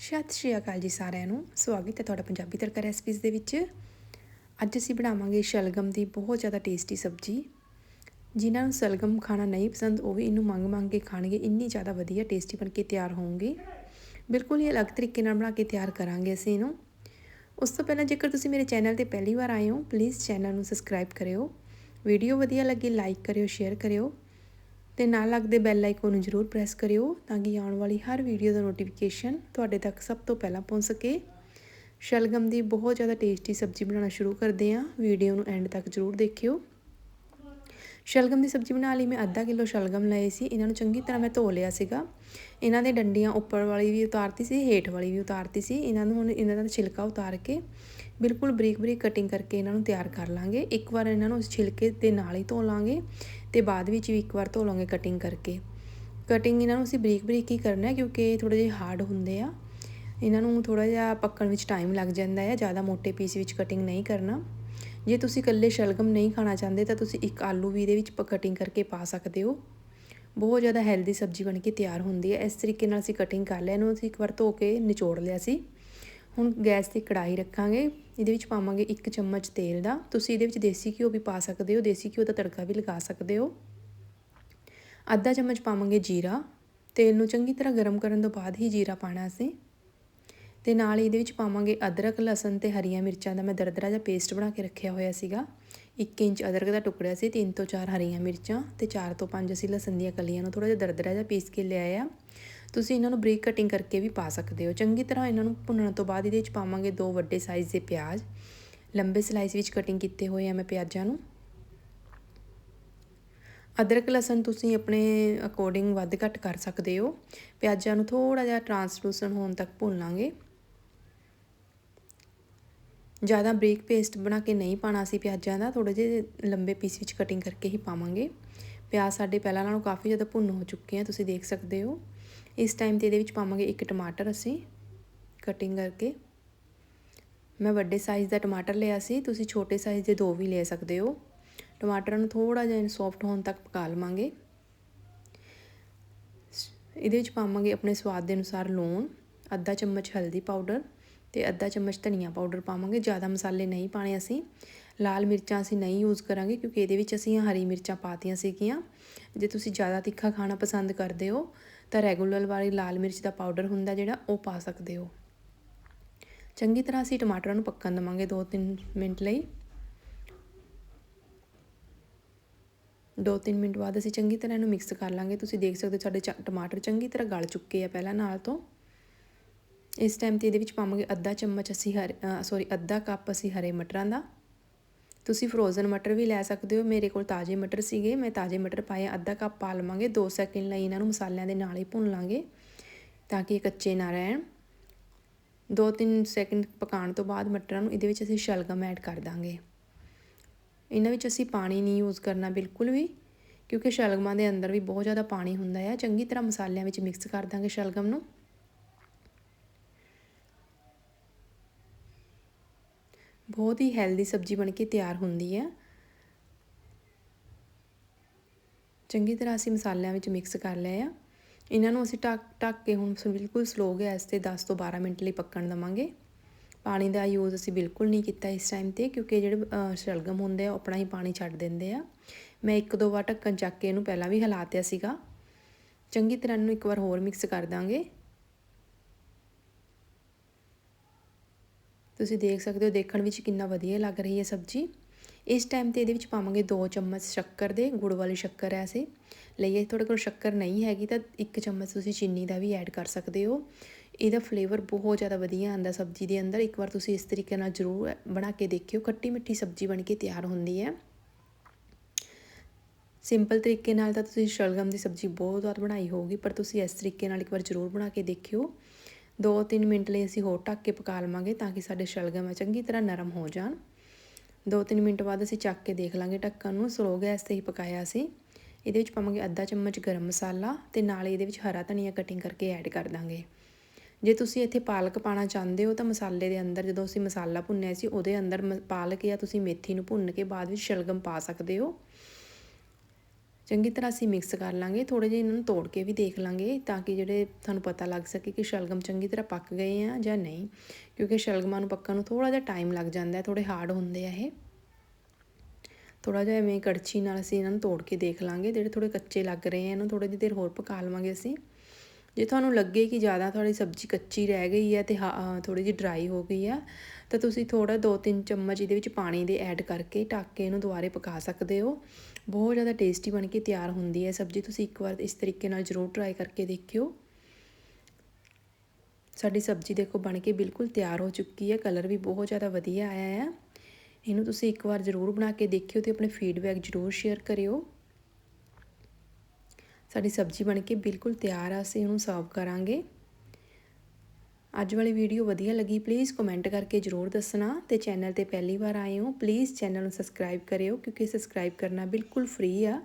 ਸਤਿ ਸ਼੍ਰੀ ਅਕਾਲ ਜੀ ਸਾਰਿਆਂ ਨੂੰ। ਸਵਾਗਤ ਹੈ ਤੁਹਾਡਾ ਪੰਜਾਬੀ ਤੜਕਾ ਰੈਸਪੀਜ਼ ਦੇ ਵਿੱਚ। ਅੱਜ ਅਸੀਂ ਬਣਾਵਾਂਗੇ ਸ਼ਲਗਮ ਦੀ ਬਹੁਤ ਜ਼ਿਆਦਾ ਟੇਸਟੀ ਸਬਜ਼ੀ। ਜਿਨ੍ਹਾਂ ਨੂੰ ਸ਼ਲਗਮ ਖਾਣਾ ਨਹੀਂ ਪਸੰਦ, ਉਹ ਵੀ ਇਹਨੂੰ ਮੰਗ ਮੰਗ ਕੇ ਖਾਣਗੇ। ਇੰਨੀ ਜ਼ਿਆਦਾ ਵਧੀਆ ਟੇਸਟੀ ਬਣ ਕੇ ਤਿਆਰ ਹੋਣਗੇ। ਬਿਲਕੁਲ ਹੀ ਅਲੱਗ ਤਰੀਕੇ ਨਾਲ ਬਣਾ ਕੇ ਤਿਆਰ ਕਰਾਂਗੇ ਅਸੀਂ ਇਹਨੂੰ। ਉਸ ਤੋਂ ਪਹਿਲਾਂ ਜੇਕਰ ਤੁਸੀਂ ਮੇਰੇ ਚੈਨਲ ਤੇ ਪਹਿਲੀ ਵਾਰ ਆਏ ਹੋ ਪਲੀਜ਼ ਚੈਨਲ ਨੂੰ ਸਬਸਕ੍ਰਾਈਬ ਕਰਿਓ। ਵੀਡੀਓ ਵਧੀਆ ਲੱਗੇ ਲਾਈਕ ਕਰਿਓ ਸ਼ੇਅਰ ਕਰਿਓ। ਤੇ ਨਾਲ ਲੱਗਦੇ ਬੈਲ ਆਈਕਨ ਨੂੰ ਜ਼ਰੂਰ ਪ੍ਰੈਸ ਕਰਿਓ ਤਾਂ ਕਿ ਆਉਣ ਵਾਲੀ ਹਰ ਵੀਡੀਓ ਦਾ ਨੋਟੀਫਿਕੇਸ਼ਨ ਤੁਹਾਡੇ ਤੱਕ ਸਭ ਤੋਂ ਪਹਿਲਾਂ ਪਹੁੰਚ ਸਕੇ। ਸ਼ਲਗਮ ਦੀ ਬਹੁਤ ਜ਼ਿਆਦਾ ਟੇਸਟੀ ਸਬਜ਼ੀ ਬਣਾਉਣਾ ਸ਼ੁਰੂ ਕਰਦੇ ਹਾਂ। ਵੀਡੀਓ ਨੂੰ ਐਂਡ ਤੱਕ ਜ਼ਰੂਰ ਦੇਖਿਓ। ਸ਼ਲਗਮ ਦੀ ਸਬਜ਼ੀ ਬਣਾ ਲਈ, ਮੈਂ ਅੱਧਾ ਕਿਲੋ ਸ਼ਲਗਮ ਲਏ ਸੀ, ਇਹਨਾਂ ਨੂੰ ਚੰਗੀ ਤਰ੍ਹਾਂ ਮੈਂ ਧੋ ਲਿਆ ਸੀਗਾ। ਇਹਨਾਂ ਦੇ ਡੰਡੀਆਂ ਉੱਪਰ ਵਾਲੀ ਵੀ ਉਤਾਰਤੀ ਸੀ, ਹੇਠ ਵਾਲੀ ਵੀ ਉਤਾਰਤੀ ਸੀ। ਇਹਨਾਂ ਨੂੰ ਹੁਣ, ਇਹਨਾਂ ਦਾ ਛਿਲਕਾ ਉਤਾਰ ਕੇ ਬਿਲਕੁਲ ਬਰੀਕ ਬਰੀਕ ਕਟਿੰਗ ਕਰਕੇ ਇਹਨਾਂ ਨੂੰ ਤਿਆਰ ਕਰ ਲਾਂਗੇ। ਇੱਕ ਵਾਰ ਇਹਨਾਂ ਨੂੰ ਛਿਲਕੇ ਦੇ ਨਾਲ ਹੀ ਧੋ ਲਾਂਗੇ ਤੇ ਬਾਅਦ ਵਿੱਚ ਵੀ ਇੱਕ ਵਾਰ ਧੋ ਲਾਂਗੇ ਕਟਿੰਗ ਕਰਕੇ। ਕਟਿੰਗ ਇਹਨਾਂ ਨੂੰ ਅਸੀਂ ਬਰੀਕ ਬਰੀਕ ਹੀ ਕਰਨਾ ਹੈ ਕਿਉਂਕਿ ਥੋੜੇ ਜਿਹੇ ਹਾਰਡ ਹੁੰਦੇ ਆ। ਇਹਨਾਂ ਨੂੰ ਥੋੜਾ ਜਿਹਾ ਪੱਕਣ ਵਿੱਚ ਟਾਈਮ ਲੱਗ ਜਾਂਦਾ ਹੈ, ਜ਼ਿਆਦਾ ਮੋٹے ਪੀਸ ਵਿੱਚ ਕਟਿੰਗ ਨਹੀਂ ਕਰਨਾ। ਜੇ ਤੁਸੀਂ ਇਕੱਲੇ ਸ਼ਲਗਮ ਨਹੀਂ ਖਾਣਾ ਚਾਹੁੰਦੇ, ਤਾਂ ਤੁਸੀਂ ਇੱਕ ਆਲੂ ਵੀ ਇਹਦੇ ਵਿੱਚ ਕਟਿੰਗ ਕਰਕੇ ਪਾ ਸਕਦੇ ਹੋ। ਬਹੁਤ ਜ਼ਿਆਦਾ ਹੈਲਦੀ ਸਬਜ਼ੀ ਬਣ ਕੇ ਤਿਆਰ ਹੁੰਦੀ ਹੈ। ਇਸ ਤਰੀਕੇ ਨਾਲ ਅਸੀਂ ਕਟਿੰਗ ਕਰ ਲਿਆ, ਇਹਨੂੰ ਅਸੀਂ ਇੱਕ ਵਾਰ ਧੋ ਕੇ ਨਿਚੋੜ ਲਿਆ ਸੀ। ਹੁਣ ਗੈਸ ਤੇ ਕੜਾਈ ਰੱਖਾਂਗੇ। ਇਹਦੇ ਵਿੱਚ ਪਾਵਾਂਗੇ 1 ਚਮਚ ਤੇਲ ਦਾ। ਤੁਸੀਂ ਇਹਦੇ ਵਿੱਚ ਦੇਸੀ ਘਿਓ ਵੀ ਪਾ ਸਕਦੇ ਹੋ। ਦੇਸੀ ਘਿਓ ਦਾ ਤੜਕਾ ਵੀ ਲਗਾ ਸਕਦੇ ਹੋ। ਅੱਧਾ ਚਮਚ ਪਾਵਾਂਗੇ ਜੀਰਾ। ਤੇਲ ਨੂੰ ਚੰਗੀ ਤਰ੍ਹਾਂ ਗਰਮ ਕਰਨ ਤੋਂ ਬਾਅਦ ਹੀ ਜੀਰਾ ਪਾਣਾ ਅਸੀਂ ਤੇ ਨਾਲ ਇਹਦੇ ਵਿੱਚ ਪਾਵਾਂਗੇ ਅਦਰਕ, ਲਸਣ ਤੇ ਹਰੀਆਂ ਮਿਰਚਾਂ ਦਾ ਮੈਂ ਦਰਦਰਾ ਜਿਹਾ ਪੇਸਟ ਬਣਾ ਕੇ ਰੱਖਿਆ ਹੋਇਆ ਸੀਗਾ। 1 ਇੰਚ ਅਦਰਕ ਦਾ ਟੁਕੜਾ ਸੀ 3 ਤੋਂ 4 ਹਰੀਆਂ ਮਿਰਚਾਂ ਤੇ 4 ਤੋਂ 5 ਅਸੀਂ ਲਸਣ ਦੀਆਂ ਕਲੀਆਂ ਨੂੰ ਥੋੜਾ ਜਿਹਾ ਦਰਦਰਾ ਜਿਹਾ ਪੀਸ ਕੇ ਲਿਆਇਆ ਤੁਸੀਂ ਇਹਨਾਂ ਨੂੰ ਬਰੀਕ ਕਟਿੰਗ ਕਰਕੇ ਵੀ ਪਾ ਸਕਦੇ ਹੋ। ਚੰਗੀ ਤਰ੍ਹਾਂ ਇਹਨਾਂ ਨੂੰ ਭੁੰਨਣ ਤੋਂ ਬਾਅਦ ਇਹਦੇ ਵਿੱਚ ਪਾਵਾਂਗੇ ਦੋ ਵੱਡੇ ਸਾਈਜ਼ ਦੇ ਪਿਆਜ਼। ਲੰਬੇ ਸਲਾਈਸ ਵਿੱਚ ਕਟਿੰਗ ਕੀਤੇ ਹੋਏ ਆ ਮੈਂ ਪਿਆਜ਼ਾਂ ਨੂੰ। ਅਦਰਕ, ਲਸਣ ਤੁਸੀਂ ਆਪਣੇ ਅਕੋਰਡਿੰਗ ਵੱਧ ਘੱਟ ਕਰ ਸਕਦੇ ਹੋ। ਪਿਆਜ਼ਾਂ ਨੂੰ ਥੋੜਾ ਜਿਹਾ ਟ੍ਰਾਂਸਲੂਸਨ ਹੋਣ ਤੱਕ ਭੁੰਨ ਲਾਂਗੇ। ਜ਼ਿਆਦਾ ਬਰੀਕ ਪੇਸਟ ਬਣਾ ਕੇ ਨਹੀਂ ਪਾਣਾ ਸੀ ਪਿਆਜ਼ਾਂ ਦਾ ਥੋੜੇ ਜਿਹੇ ਲੰਬੇ ਪੀਸ ਵਿੱਚ ਕਟਿੰਗ ਕਰਕੇ ਹੀ ਪਾਵਾਂਗੇ। ਪਿਆਜ਼ ਸਾਡੇ ਪਹਿਲਾਂ ਨਾਲੋਂ ਕਾਫੀ ਜ਼ਿਆਦਾ ਭੁੰਨ ਹੋ ਚੁੱਕੇ ਆ, ਤੁਸੀਂ ਦੇਖ ਸਕਦੇ ਹੋ। ਇਸ ਟਾਈਮ ਤੇ ਇਹਦੇ ਵਿੱਚ ਪਾਵਾਂਗੇ ਇੱਕ ਟਮਾਟਰ ਅਸੀਂ ਕਟਿੰਗ ਕਰਕੇ। ਮੈਂ ਵੱਡੇ ਸਾਈਜ਼ ਦਾ ਟਮਾਟਰ ਲਿਆ ਸੀ, ਤੁਸੀਂ ਛੋਟੇ ਸਾਈਜ਼ ਦੇ ਦੋ ਵੀ ਲੈ ਸਕਦੇ ਹੋ। ਟਮਾਟਰਾਂ ਨੂੰ ਥੋੜਾ ਜਿਹਾ ਸੌਫਟ ਹੋਣ ਤੱਕ ਪਕਾ ਲਵਾਂਗੇ। ਇਹਦੇ ਵਿੱਚ ਪਾਵਾਂਗੇ ਆਪਣੇ ਸਵਾਦ ਦੇ ਅਨੁਸਾਰ ਲੂਣ ਅੱਧਾ ਚਮਚ ਹਲਦੀ ਪਾਊਡਰ ਤੇ ਅੱਧਾ ਚਮਚ ਧਨੀਆ ਪਾਊਡਰ ਪਾਵਾਂਗੇ, ਜ਼ਿਆਦਾ ਮਸਾਲੇ ਨਹੀਂ ਪਾਣੇ ਅਸੀਂ। ਲਾਲ ਮਿਰਚਾਂ ਅਸੀਂ ਨਹੀਂ ਯੂਜ਼ ਕਰਾਂਗੇ ਕਿਉਂਕਿ ਇਹਦੇ ਵਿੱਚ ਅਸੀਂ ਹਰੀ ਮਿਰਚਾਂ ਪਾਤੀਆਂ ਸੀਗੀਆਂ। ਜੇ ਤੁਸੀਂ ਜ਼ਿਆਦਾ ਤਿੱਖਾ ਖਾਣਾ ਪਸੰਦ ਕਰਦੇ ਹੋ, ਤਾਂ ਰੈਗੂਲਰ ਵਾਲੀ ਲਾਲ ਮਿਰਚ ਦਾ ਪਾਊਡਰ ਹੁੰਦਾ ਜਿਹੜਾ, ਉਹ ਪਾ ਸਕਦੇ ਹੋ। ਚੰਗੀ ਤਰ੍ਹਾਂ ਅਸੀਂ ਟਮਾਟਰਾਂ ਨੂੰ ਪੱਕਣ ਦਵਾਂਗੇ 2-3 ਮਿੰਟ ਲਈ। 2-3 ਮਿੰਟ ਬਾਅਦ ਅਸੀਂ ਚੰਗੀ ਤਰ੍ਹਾਂ ਇਹਨੂੰ ਮਿਕਸ ਕਰ ਲਾਂਗੇ। ਤੁਸੀਂ ਦੇਖ ਸਕਦੇ ਹੋ ਸਾਡੇ ਟਮਾਟਰ ਚੰਗੀ ਤਰ੍ਹਾਂ ਗਲ ਚੁੱਕੇ ਆ ਪਹਿਲਾਂ ਨਾਲ ਤੋਂ। ਇਸ ਟਾਈਮ ਤੇ ਇਹਦੇ ਵਿੱਚ ਪਾਵਾਂਗੇ ਅੱਧਾ ਚਮਚ ਅਸੀਂ ਹਰ ਸੌਰੀ ਅੱਧਾ ਕੱਪ ਅਸੀਂ ਹਰੇ ਮਟਰਾਂ ਦਾ। ਤੁਸੀਂ ਫਰੋਜ਼ਨ ਮਟਰ ਵੀ ਲੈ ਸਕਦੇ ਹੋ। ਮੇਰੇ ਕੋਲ ਤਾਜ਼ੇ ਮਟਰ ਸੀਗੇ। ਮੈਂ ਤਾਜ਼ੇ ਮਟਰ ਪਾਏ ਅੱਧਾ ਕੱਪ ਪਾ ਲਵਾਂਗੇ। 2 ਸੈਕਿੰਡ ਲਈ ਇਹਨਾਂ ਨੂੰ ਮਸਾਲਿਆਂ ਦੇ ਨਾਲ ਹੀ ਭੁੰਨ ਲਾਂਗੇ ਤਾਂ ਕਿ ਇਹ ਕੱਚੇ ਨਾ ਰਹਿਣ। 2-3 ਸੈਕਿੰਡ ਪਕਾਉਣ ਤੋਂ ਬਾਅਦ ਮਟਰਾਂ ਨੂੰ ਇਹਦੇ ਵਿੱਚ ਅਸੀਂ ਸ਼ਲਗਮ ਐਡ ਕਰ ਦਾਂਗੇ। ਇਹਨਾਂ ਵਿੱਚ ਅਸੀਂ ਪਾਣੀ ਨਹੀਂ ਯੂਜ਼ ਕਰਨਾ ਬਿਲਕੁਲ ਵੀ, ਕਿਉਂਕਿ ਸ਼ਲਗਮਾਂ ਦੇ ਅੰਦਰ ਵੀ ਬਹੁਤ ਜ਼ਿਆਦਾ ਪਾਣੀ ਹੁੰਦਾ ਹੈ ਚੰਗੀ ਤਰ੍ਹਾਂ ਮਸਾਲਿਆਂ ਵਿੱਚ ਮਿਕਸ ਕਰ ਦਾਂਗੇ ਸ਼ਲਗਮ ਨੂੰ। ਬਹੁਤ ਹੀ ਹੈਲਦੀ ਸਬਜ਼ੀ ਬਣ ਕੇ ਤਿਆਰ ਹੁੰਦੀ ਹੈ। ਚੰਗੀ ਤਰ੍ਹਾਂ ਅਸੀਂ ਮਸਾਲਿਆਂ ਵਿੱਚ ਮਿਕਸ ਕਰ ਲਿਆ ਆ। ਇਹਨਾਂ ਨੂੰ ਅਸੀਂ ਟੱਕ ਟੱਕ ਕੇ ਹੁਣ ਬਿਲਕੁਲ ਸਲੋ ਗੈਸ ਤੇ 10 ਤੋਂ 12 ਮਿੰਟ ਲਈ ਪੱਕਣ ਦਵਾਂਗੇ। ਪਾਣੀ ਦਾ ਯੂਜ਼ ਅਸੀਂ ਬਿਲਕੁਲ ਨਹੀਂ ਕੀਤਾ ਇਸ ਟਾਈਮ ਤੇ, ਕਿਉਂਕਿ ਜਿਹੜੇ ਸ਼ਲਗਮ ਹੁੰਦੇ ਆ ਆਪਣਾ ਹੀ ਪਾਣੀ ਛੱਡ ਦਿੰਦੇ ਆ। ਮੈਂ ਇੱਕ ਦੋ ਵਾਰ ਢੱਕਣ ਚੱਕ ਕੇ ਇਹਨੂੰ ਪਹਿਲਾਂ ਵੀ ਹਿਲਾਤਿਆ ਸੀਗਾ। ਚੰਗੀ ਤਰ੍ਹਾਂ ਇਹਨੂੰ ਇੱਕ ਵਾਰ ਹੋਰ ਮਿਕਸ ਕਰ ਦਾਂਗੇ। ਤੁਸੀਂ ਦੇਖ ਸਕਦੇ ਹੋ ਦੇਖਣ ਵਿੱਚ ਕਿੰਨਾ ਵਧੀਆ ਲੱਗ ਰਹੀ ਹੈ ਸਬਜ਼ੀ। ਇਸ ਟਾਈਮ ਤੇ ਇਹਦੇ ਵਿੱਚ ਪਾਵਾਂਗੇ 2 ਚਮਚ ਸ਼ੱਕਰ ਦੇ, ਗੁੜ ਵਾਲੀ ਸ਼ੱਕਰ ਐ ਸੇ ਲਈਏ ਤੁਹਾਡੇ ਕੋਲ ਸ਼ੱਕਰ ਨਹੀਂ ਹੈਗੀ ਤਾਂ 1 ਚਮਚ ਤੁਸੀਂ ਚੀਨੀ ਦਾ ਵੀ ਐਡ ਕਰ ਸਕਦੇ ਹੋ। ਇਹਦਾ ਫਲੇਵਰ ਬਹੁਤ ਜ਼ਿਆਦਾ ਵਧੀਆ ਆਂਦਾ ਸਬਜ਼ੀ ਦੇ ਅੰਦਰ। ਇੱਕ ਵਾਰ ਤੁਸੀਂ ਇਸ ਤਰੀਕੇ ਨਾਲ ਜ਼ਰੂਰ ਬਣਾ ਕੇ ਦੇਖਿਓ। ਖੱਟੀ ਮਿੱਠੀ ਸਬਜ਼ੀ ਬਣ ਕੇ ਤਿਆਰ ਹੁੰਦੀ ਹੈ। ਸਿੰਪਲ ਤਰੀਕੇ ਨਾਲ ਤਾਂ ਤੁਸੀਂ ਸ਼ਲਗਮ ਦੀ ਸਬਜ਼ੀ ਬਹੁਤ ਵਾਰ ਬਣਾਈ ਹੋਊਗੀ, ਪਰ ਤੁਸੀਂ ਇਸ ਤਰੀਕੇ ਨਾਲ ਇੱਕ ਵਾਰ ਜ਼ਰੂਰ ਬਣਾ ਕੇ ਦੇਖਿਓ। 2-3 ਮਿੰਟ ਲਈ ਅਸੀਂ ਹੋਰ ਢੱਕ ਕੇ ਪਕਾ ਲਵਾਂਗੇ ਤਾਂ ਕਿ ਸਾਡੇ ਸ਼ਲਗਮ ਆ ਚੰਗੀ ਤਰ੍ਹਾਂ ਨਰਮ ਹੋ ਜਾਣ। 2-3 ਮਿੰਟ ਬਾਅਦ ਅਸੀਂ ਚੱਕ ਕੇ ਦੇਖ ਲਾਂਗੇ ਢੱਕਣ ਨੂੰ। ਸਲੋ ਗੈਸ ਤੇ ਹੀ ਪਕਾਇਆ ਸੀ। ਇਹਦੇ ਵਿੱਚ ਪਾਵਾਂਗੇ ਅੱਧਾ ਚਮਚ ਗਰਮ ਮਸਾਲਾ ਤੇ ਨਾਲ ਇਹਦੇ ਵਿੱਚ ਹਰਾ ਧਨੀਆ ਕਟਿੰਗ ਕਰਕੇ ਐਡ ਕਰ ਦਾਂਗੇ। ਜੇ ਤੁਸੀਂ ਇੱਥੇ ਪਾਲਕ ਪਾਣਾ ਚਾਹੁੰਦੇ ਹੋ ਤਾਂ ਮਸਾਲੇ ਦੇ ਅੰਦਰ ਜਦੋਂ ਅਸੀਂ ਮਸਾਲਾ ਭੁੰਨਿਆ ਸੀ, ਉਹਦੇ ਅੰਦਰ ਪਾਲਕ ਜਾਂ ਤੁਸੀਂ ਮੇਥੀ ਨੂੰ ਭੁੰਨ ਕੇ ਬਾਅਦ ਵਿੱਚ ਸ਼ਲਗਮ ਪਾ ਸਕਦੇ ਹੋ। ਚੰਗੀ ਤਰ੍ਹਾਂ ਅਸੀਂ ਮਿਕਸ ਕਰ ਲਾਂਗੇ ਥੋੜੇ ਜਿਹਾ ਇਹਨਾਂ ਨੂੰ ਤੋੜ ਕੇ ਵੀ ਦੇਖ ਲਾਂਗੇ ਤਾਂ ਕਿ ਜਿਹੜੇ ਤੁਹਾਨੂੰ ਪਤਾ ਲੱਗ ਸਕੇ ਕਿ ਸ਼ਲਗਮ ਚੰਗੀ ਤਰ੍ਹਾਂ ਪੱਕ ਗਏ ਆ ਜਾਂ ਨਹੀਂ, ਕਿਉਂਕਿ ਸ਼ਲਗਮਾਂ ਨੂੰ ਪੱਕਣ ਨੂੰ ਥੋੜਾ ਜਿਹਾ ਟਾਈਮ ਲੱਗ ਜਾਂਦਾ ਹੈ ਥੋੜੇ ਹਾਰਡ ਹੁੰਦੇ ਆ ਇਹ। ਥੋੜਾ ਜਿਹਾ ਐਵੇਂ ਕੜਛੀ ਨਾਲ ਅਸੀਂ ਇਹਨਾਂ ਨੂੰ ਤੋੜ ਕੇ ਦੇਖ ਲਾਂਗੇ, ਜਿਹੜੇ ਥੋੜੇ ਕੱਚੇ ਲੱਗ ਰਹੇ ਆ, ਇਹਨੂੰ ਥੋੜੀ ਜਿਹੀ ਦੇਰ ਹੋਰ ਪਕਾ ਲਵਾਂਗੇ ਅਸੀਂ। ਜੇ ਤੁਹਾਨੂੰ ਲੱਗੇ ਕਿ ਜ਼ਿਆਦਾ ਤੁਹਾਡੀ ਸਬਜ਼ੀ ਕੱਚੀ ਰਹਿ ਗਈ ਹੈ ਤੇ ਥੋੜੀ ਜਿਹੀ ਡਰਾਈ ਹੋ ਗਈ ਆ ਤਾਂ ਤੁਸੀਂ ਥੋੜਾ 2-3 ਚਮਚ ਇਹਦੇ ਵਿੱਚ ਪਾਣੀ ਦੇ ਐਡ ਕਰਕੇ ਢੱਕ ਕੇ ਇਹਨੂੰ ਦੁਬਾਰੇ ਪਕਾ ਸਕਦੇ ਹੋ। ਬਹੁਤ ਜ਼ਿਆਦਾ ਟੇਸਟੀ ਬਣ ਕੇ ਤਿਆਰ ਹੁੰਦੀ ਹੈ ਸਬਜ਼ੀ। ਤੁਸੀਂ ਇੱਕ ਵਾਰ ਇਸ ਤਰੀਕੇ ਨਾਲ ਜ਼ਰੂਰ ਟਰਾਈ ਕਰਕੇ ਦੇਖਿਓ। ਸਾਡੀ ਸਬਜ਼ੀ ਦੇਖੋ ਬਣ ਕੇ ਬਿਲਕੁਲ ਤਿਆਰ ਹੋ ਚੁੱਕੀ ਹੈ। ਕਲਰ ਵੀ ਬਹੁਤ ਜ਼ਿਆਦਾ ਵਧੀਆ ਆਇਆ ਹੈ। ਇਹਨੂੰ ਤੁਸੀਂ ਇੱਕ ਵਾਰ ਜ਼ਰੂਰ ਬਣਾ ਕੇ ਦੇਖਿਓ ਤੇ ਆਪਣੇ ਫੀਡਬੈਕ ਜ਼ਰੂਰ ਸ਼ੇਅਰ ਕਰਿਓ। ਸਾਡੀ ਸਬਜ਼ੀ ਬਣ ਕੇ ਬਿਲਕੁਲ ਤਿਆਰ ਆ, ਅਸੀਂ ਇਹਨੂੰ ਸਰਵ ਕਰਾਂਗੇ। ਅੱਜ ਵਾਲੀ ਵੀਡੀਓ ਵਧੀਆ ਲੱਗੀ ਪਲੀਜ਼ ਕਮੈਂਟ ਕਰਕੇ ਜ਼ਰੂਰ ਦੱਸਣਾ ਤੇ ਚੈਨਲ ਤੇ ਪਹਿਲੀ ਵਾਰ ਆਏ ਹੋ ਪਲੀਜ਼ ਚੈਨਲ ਨੂੰ ਸਬਸਕ੍ਰਾਈਬ ਕਰਿਓ ਕਿਉਂਕਿ ਸਬਸਕ੍ਰਾਈਬ ਕਰਨਾ ਬਿਲਕੁਲ ਫ੍ਰੀ ਆ।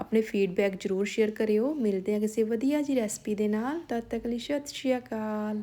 ਆਪਣੇ ਫੀਡਬੈਕ ਜ਼ਰੂਰ ਸ਼ੇਅਰ ਕਰਿਓ, ਮਿਲਦੇ ਆ ਕਿਸੇ ਵਧੀਆ ਜੀ ਰੈਸਪੀ ਦੇ ਨਾਲ, ਤਦ ਤੱਕ ਲਈ ਸਤਿ ਸ਼੍ਰੀ ਅਕਾਲ।